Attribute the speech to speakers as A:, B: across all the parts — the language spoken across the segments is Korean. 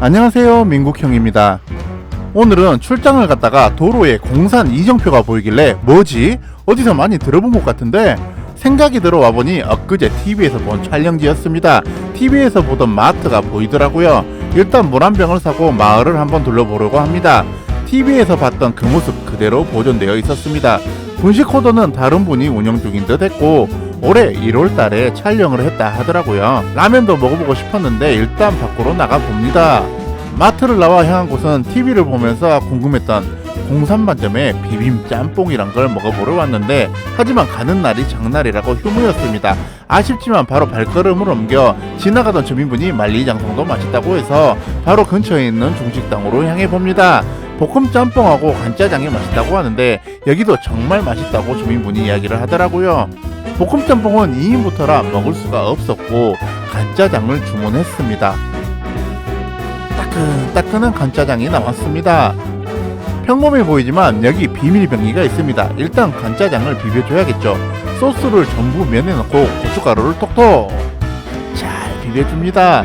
A: 안녕하세요 민국형입니다. 오늘은 출장을 갔다가 도로에 공산 이정표가 보이길래 뭐지? 어디서 많이 들어본 것 같은데 생각이 들어와 보니 엊그제 TV에서 본 촬영지였습니다. TV에서 보던 마트가 보이더라고요. 일단 물 한 병을 사고 마을을 한번 둘러보려고 합니다. TV에서 봤던 그 모습 그대로 보존되어 있었습니다. 분식 코드는 다른 분이 운영 중인 듯 했고 올해 1월 달에 촬영을 했다 하더라고요. 라면도 먹어보고 싶었는데 일단 밖으로 나가 봅니다. 마트를 나와 향한 곳은 TV를 보면서 궁금했던 공산반점의 비빔 짬뽕이란 걸 먹어보러 왔는데 하지만 가는 날이 장날이라고 휴무였습니다. 아쉽지만 바로 발걸음을 옮겨 지나가던 주민분이 만리장성도 맛있다고 해서 바로 근처에 있는 중식당으로 향해 봅니다. 볶음 짬뽕하고 간짜장이 맛있다고 하는데 여기도 정말 맛있다고 주민분이 이야기를 하더라고요. 볶음 짬뽕은 2인부터라 먹을 수가 없었고 간짜장을 주문했습니다. 따끈따끈한 간짜장이 나왔습니다. 평범해 보이지만 여기 비밀병기가 있습니다. 일단 간짜장을 비벼줘야겠죠. 소스를 전부 면에 넣고 고춧가루를 톡톡 잘 비벼줍니다.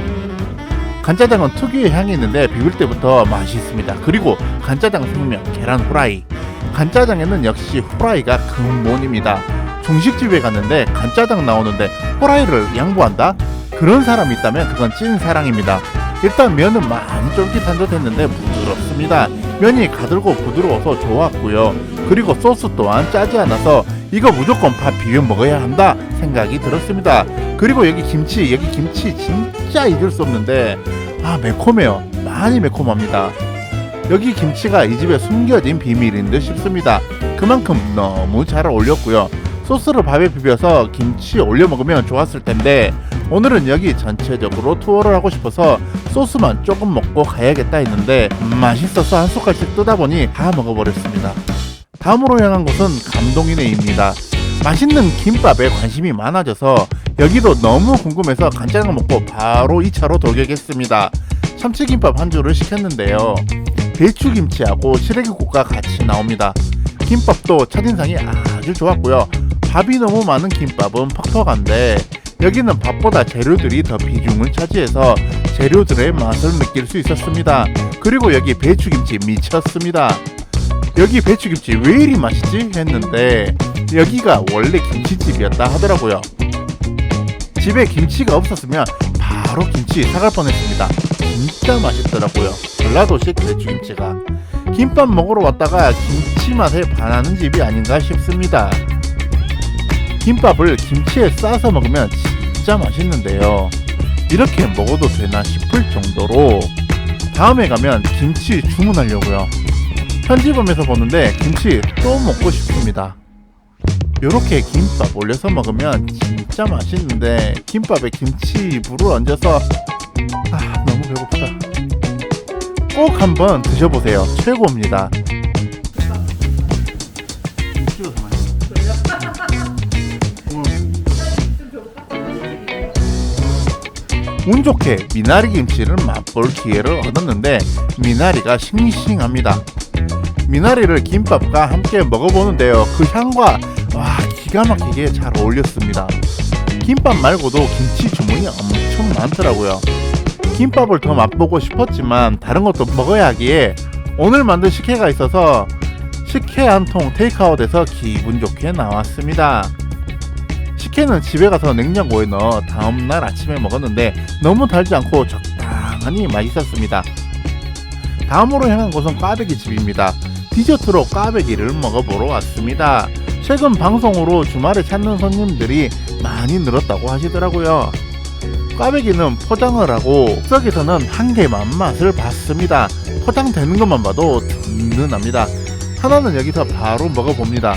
A: 간짜장은 특유의 향이 있는데 비빌 때부터 맛이 있습니다. 그리고 간짜장 생명 계란 후라이. 간짜장에는 역시 후라이가 근본입니다. 중식집에 갔는데 간짜장 나오는데 후라이를 양보한다? 그런 사람이 있다면 그건 찐 사랑입니다. 일단 면은 많이 쫄깃한 듯 했는데 부드럽습니다. 면이 가들고 부드러워서 좋았고요. 그리고 소스 또한 짜지 않아서 이거 무조건 밥 비벼 먹어야 한다 생각이 들었습니다. 그리고 여기 김치, 여기 김치 진짜 잊을 수 없는데 아 매콤해요. 많이 매콤합니다. 여기 김치가 이 집에 숨겨진 비밀인 듯 싶습니다. 그만큼 너무 잘 어울렸고요. 소스를 밥에 비벼서 김치 올려 먹으면 좋았을 텐데 오늘은 여기 전체적으로 투어를 하고 싶어서 소스만 조금 먹고 가야겠다 했는데 맛있어서 한 숟갈씩 뜨다 보니 다 먹어버렸습니다. 다음으로 향한 곳은 감동이네입니다. 맛있는 김밥에 관심이 많아져서 여기도 너무 궁금해서 간짜장 먹고 바로 2차로 돌격했습니다. 참치김밥 한 줄을 시켰는데요. 배추김치하고 시래기국과 같이 나옵니다. 김밥도 첫인상이 아주 좋았고요. 밥이 너무 많은 김밥은 퍽퍽한데 여기는 밥보다 재료들이 더 비중을 차지해서 재료들의 맛을 느낄 수 있었습니다. 그리고 여기 배추김치 미쳤습니다. 여기 배추김치 왜 이리 맛있지? 했는데 여기가 원래 김치집이었다 하더라고요. 집에 김치가 없었으면 바로 김치 사갈 뻔했습니다. 진짜 맛있더라고요. 전라도식 배추김치가. 김밥 먹으러 왔다가 김치 맛에 반하는 집이 아닌가 싶습니다. 김밥을 김치에 싸서 먹으면 진짜 맛있는데요. 이렇게 먹어도 되나 싶을 정도로 다음에 가면 김치 주문하려고요. 편집점에서 보는데 김치 또 먹고 싶습니다. 요렇게 김밥 올려서 먹으면 진짜 맛있는데 김밥에 김치 물을 얹어서 아 너무 배고프다. 꼭 한번 드셔보세요. 최고입니다. 운 좋게 미나리 김치를 맛볼 기회를 얻었는데 미나리가 싱싱합니다. 미나리를 김밥과 함께 먹어보는데요. 그 향과 와 기가 막히게 잘 어울렸습니다. 김밥 말고도 김치 주문이 엄청 많더라고요. 김밥을 더 맛보고 싶었지만 다른 것도 먹어야 하기에 오늘 만든 식혜가 있어서 식혜 한 통 테이크아웃해서 기분 좋게 나왔습니다. 식혜는 집에 가서 냉장고에 넣어 다음날 아침에 먹었는데 너무 달지 않고 적당하니 맛있었습니다. 다음으로 향한 곳은 꽈배기 집입니다. 디저트로 꽈배기를 먹어보러 왔습니다. 최근 방송으로 주말에 찾는 손님들이 많이 늘었다고 하시더라고요. 꽈배기는 포장을 하고 즉석에서는 한 개만 맛을 봤습니다. 포장되는 것만 봐도 든든합니다. 하나는 여기서 바로 먹어봅니다.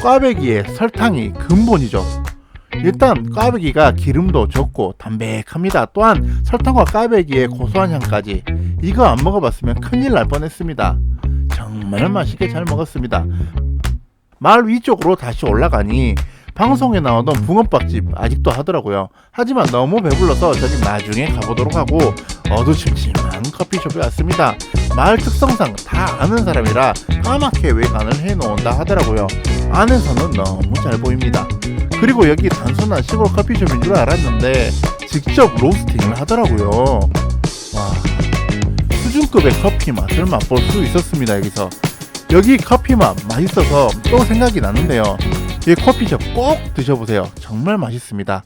A: 꽈배기에 설탕이 근본이죠. 일단 꽈배기가 기름도 적고 담백합니다. 또한 설탕과 꽈배기의 고소한 향까지 이거 안 먹어봤으면 큰일 날 뻔했습니다. 정말 맛있게 잘 먹었습니다. 마을 위쪽으로 다시 올라가니 방송에 나오던 붕어빵집 아직도 하더라고요. 하지만 너무 배불러서 저기 나중에 가보도록 하고 어두침침한 커피숍에 왔습니다. 마을 특성상 다 아는 사람이라 까맣게 외관을 해놓은다 하더라고요. 안에서는 너무 잘 보입니다. 그리고 여기 단순한 시골 커피숍인 줄 알았는데 직접 로스팅을 하더라고요. 와 고수급의 커피 맛을 맛볼 수 있었습니다. 여기서 여기 커피 맛 맛있어서 또 생각이 나는데요. 이 커피숍 꼭 드셔보세요. 정말 맛있습니다.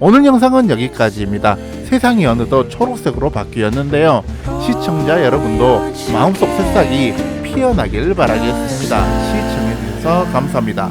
A: 오늘 영상은 여기까지입니다. 세상이 어느덧 초록색으로 바뀌었는데요. 시청자 여러분도 마음속 새싹이 피어나길 바라겠습니다. 시청해주셔서 감사합니다.